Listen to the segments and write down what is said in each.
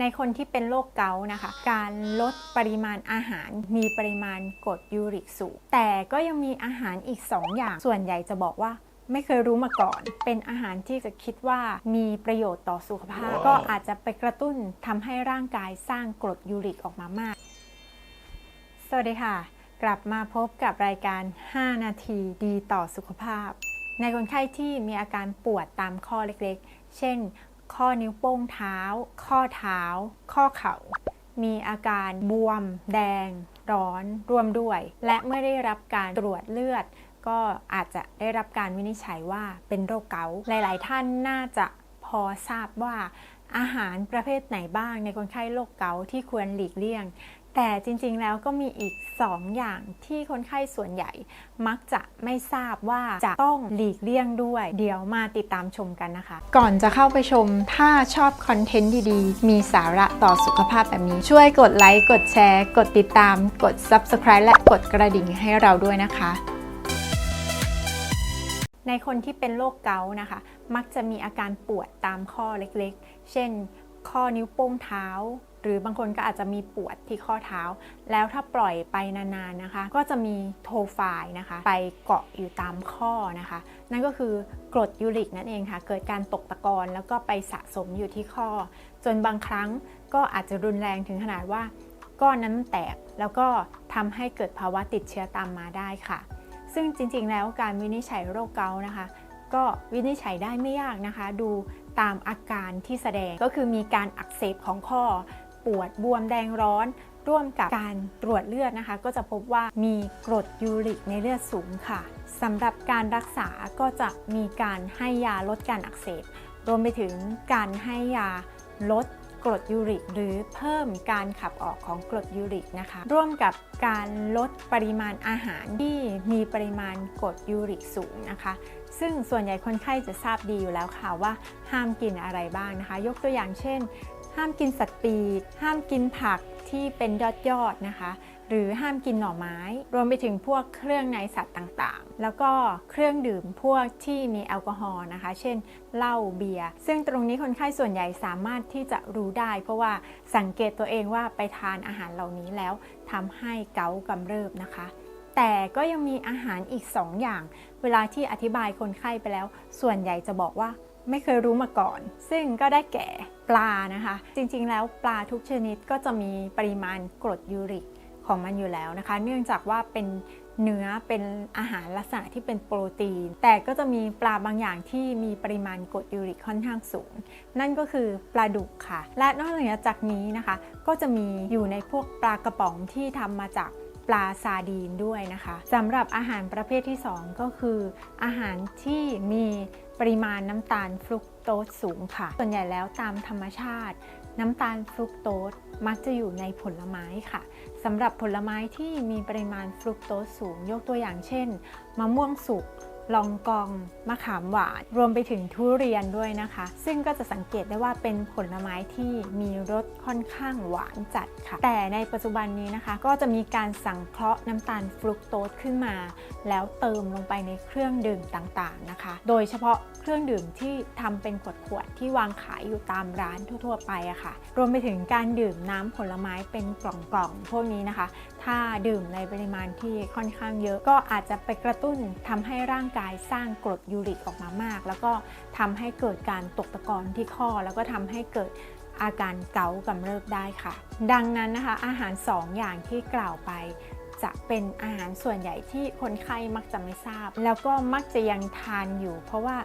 ในคนที่เป็นโรคเกาต์นะคะ การลดปริมาณอาหารมีปริมาณกรดยูริกสูง แต่ก็ยังมีอาหารอีก 2 อย่าง ส่วนใหญ่จะบอกว่าไม่เคยรู้มาก่อน เป็นอาหารที่จะคิดว่ามีประโยชน์ต่อสุขภาพ ก็อาจจะไปกระตุ้นทำให้ร่างกายสร้างกรดยูริกออกมามาก สวัสดีค่ะ กลับมาพบกับรายการ 5 นาทีดีต่อสุขภาพ ในคนไข้ที่มีอาการปวดตามข้อเล็กๆ เช่น ข้อนิ้วโป้งเท้า ข้อเท้า ข้อเข่า มีอาการบวม แดง ร้อนรวมด้วย และเมื่อได้รับการตรวจเลือด ก็อาจจะได้รับการวินิจฉัยว่าเป็นโรคเกาต์หลาย ๆ ท่านน่าจะพอทราบว่าอาหารประเภทไหนบ้างในคนไข้โรคเกาต์ที่ควรหลีกเลี่ยง แต่จริงๆแล้วก็มีอีก 2 อย่างที่คนไข้ส่วนใหญ่ มักจะไม่ทราบว่าจะต้องหลีกเลี่ยงด้วย เดี๋ยวมาติดตามชมกันนะคะ ก่อนจะเข้าไปชมถ้าชอบคอนเทนต์ดีๆ มีสาระต่อสุขภาพแบบนี้ ช่วยกดไลค์ กดแชร์ กดติดตาม กด Subscribe และกดกระดิ่งให้เราด้วยนะคะในคนที่เป็นโรคเกาต์นะคะ มักจะมีอาการปวดตามข้อเล็กๆ เช่น ข้อนิ้วโป้งเท้า หรือบางคนก็อาจจะมีปวดที่ข้อเท้า แล้วถ้าปล่อยไปนานๆนะคะ ก็จะมีโทไฟล์นะคะ ไปเกาะอยู่ตามข้อนะคะ นั่นก็คือกรดยูริกนั่นเองค่ะ เกิดการตกตะกอนแล้วก็ไปสะสมอยู่ที่ข้อ จนบางครั้งก็อาจจะรุนแรงถึงขนาดว่าก้อนนั้นมันแตกแล้วก็ทำให้เกิดภาวะติดเชื้อตามมาได้ค่ะ ซึ่งจริงๆ แล้วการวินิจฉัยโรคเกาต์นะคะ ก็วินิจฉัยได้ไม่ยากนะคะ ดูตามอาการที่แสดงก็คือมีการอักเสบของข้อ ปวดบวมแดงร้อนร่วมกับการตรวจเลือดนะคะ ก็จะพบว่ามีกรดยูริกในเลือดสูงค่ะสำหรับการรักษาก็จะมีการให้ยาลดการอักเสบ รวมไปถึงการให้ยาลดกรดยูริก หรือเพิ่มการขับออกของกรดยูริกนะคะ ร่วมกับการลดปริมาณอาหารที่มีปริมาณกรดยูริกสูงนะคะ ซึ่งส่วนใหญ่คนไข้จะทราบดีอยู่แล้วค่ะว่าห้ามกินอะไรบ้างนะคะ ยกตัวอย่างเช่น ห้ามกินสัตว์ปีก ห้ามกินผักที่เป็นยอดยอดๆนะคะ หรือห้ามกินหน่อไม้ รวมไปถึงพวกเครื่องในสัตว์ต่างๆ แล้วก็เครื่องดื่มพวกที่มีแอลกอฮอล์นะคะ เช่นเหล้าเบียร์ ซึ่งตรงนี้คนไข้ส่วนใหญ่สามารถที่จะรู้ได้ เพราะว่าสังเกตตัวเองว่าไปทานอาหารเหล่านี้แล้วทำให้เกาต์กำเริบนะคะแต่ก็ยังมีอาหารอีก 2 อย่าง เวลาที่อธิบายคนไข้ไปแล้ว ส่วนใหญ่จะบอกว่า ไม่เคยรู้มาก่อน ซึ่งก็ได้แก่ปลานะคะ จริงๆ แล้วปลาทุกชนิดก็จะมีปริมาณกรดยูริกของมันอยู่แล้วนะคะ เนื่องจากว่าเป็นเนื้อเป็นอาหารลักษณะที่เป็นโปรตีน แต่ก็จะมีปลาบางอย่างที่มีปริมาณกรดยูริกค่อนข้างสูง นั่นก็คือปลาดุกค่ะ และนอกเหนือจากนี้นะคะ ก็จะมีอยู่ในพวกปลากระป๋องที่ทำมาจาก ปลาซาดีนด้วยนะคะสำหรับอาหารประเภทที่ 2 ก็คือ อาหารที่มีปริมาณน้ำตาลฟรุกโตสสูงค่ะ ส่วนใหญ่แล้วตามธรรมชาติ น้ำตาลฟรุกโตสมักจะอยู่ในผลไม้ค่ะสำหรับผลไม้ที่มีปริมาณฟรุกโตสสูง ยกตัวอย่างเช่น มะม่วงสุก ลองกอง มะขามหวาน รวมไปถึงทุเรียนด้วยนะคะ ซึ่งก็จะสังเกตได้ว่าเป็นผลไม้ที่มีรสค่อนข้างหวานจัดค่ะ แต่ในปัจจุบันนี้นะคะ ก็จะมีการสังเคราะห์น้ำตาลฟรุกโตสขึ้นมา แล้วเติมลงไปในเครื่องดื่มต่างๆนะคะ โดยเฉพาะเครื่องดื่มที่ทำเป็นขวดๆที่วางขายอยู่ตามร้านทั่วๆไปอะค่ะ รวมไปถึงการดื่มน้ำผลไม้เป็นกล่องๆพวกนี้นะคะ ถ้าดื่มในปริมาณที่ค่อนข้างเยอะ ก็อาจจะไปกระตุ้นทำให้ร่างกายสร้างกรดยูริกออกมามาก แล้วก็ทำให้เกิดการตกตะกอนที่ข้อ แล้วก็ทำให้เกิดอาการเกาต์กำเริบได้ค่ะ ดังนั้นนะคะ อาหาร 2 อย่างที่กล่าวไป จะเป็นอาหารส่วนใหญ่ที่คนไข้มักจะไม่ทราบ แล้วก็มักจะยังทานอยู่ เพราะว่า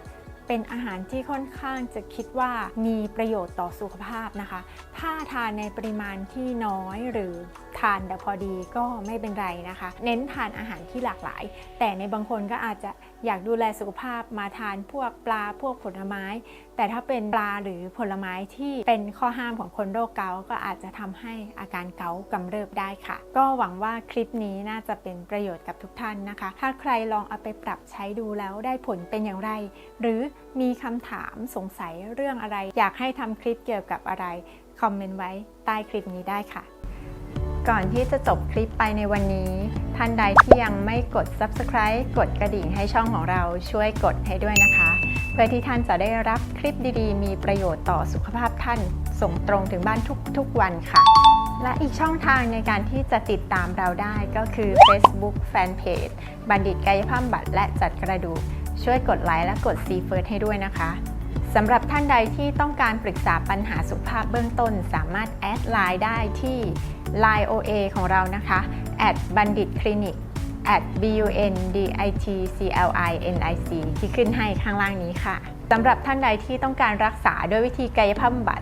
เป็นอาหารที่ค่อนข้างจะคิดว่ามีประโยชน์ต่อสุขภาพนะคะ ถ้าทานในปริมาณที่น้อยหรือ ทานแต่พอดีก็ไม่เป็นไรนะคะ เน้นทานอาหารที่หลากหลาย แต่ในบางคนก็อาจจะอยากดูแลสุขภาพมาทานพวกปลาพวกผลไม้ แต่ถ้าเป็นปลาหรือผลไม้ที่เป็นข้อห้ามของคนโรคเกาต์ก็อาจจะทำให้อาการเกาต์กำเริบได้ค่ะ ก็หวังว่าคลิปนี้น่าจะเป็นประโยชน์กับทุกท่านนะคะ ถ้าใครลองเอาไปปรับใช้ดูแล้วได้ผลเป็นอย่างไร หรือมีคำถามสงสัยเรื่องอะไร อยากให้ทำคลิปเกี่ยวกับอะไร คอมเมนต์ไว้ใต้คลิปนี้ได้ค่ะ ก่อนที่จะจบคลิปไปในวันนี้ ท่านใดที่ยังไม่กด subscribe กดกระดิ่งให้ช่องของเราช่วยกดให้ด้วยนะคะ เพื่อที่ท่านจะได้รับคลิปดีๆ มีประโยชน์ต่อสุขภาพท่าน ส่งตรงถึงบ้านทุกๆวันค่ะ และอีกช่องทางในการที่จะติดตามเราได้ก็คือ Facebook Fanpage บัณฑิตกายภาพบัตรและจัดกระดูกช่วยกดไลค์และกด See First ให้ด้วยนะคะ สำหรับท่านใดที่ต้องการปรึกษาปัญหาสุขภาพเบื้องต้น สามารถแอดไลน์ได้ที่ Line OA ของเรานะคะ at บัณฑิตคลินิก at b u n d i t c l i n i c ที่ขึ้นให้ข้างล่างนี้ค่ะสำหรับท่านใดที่ต้องการรักษาด้วยวิธีกายภาพบำบัด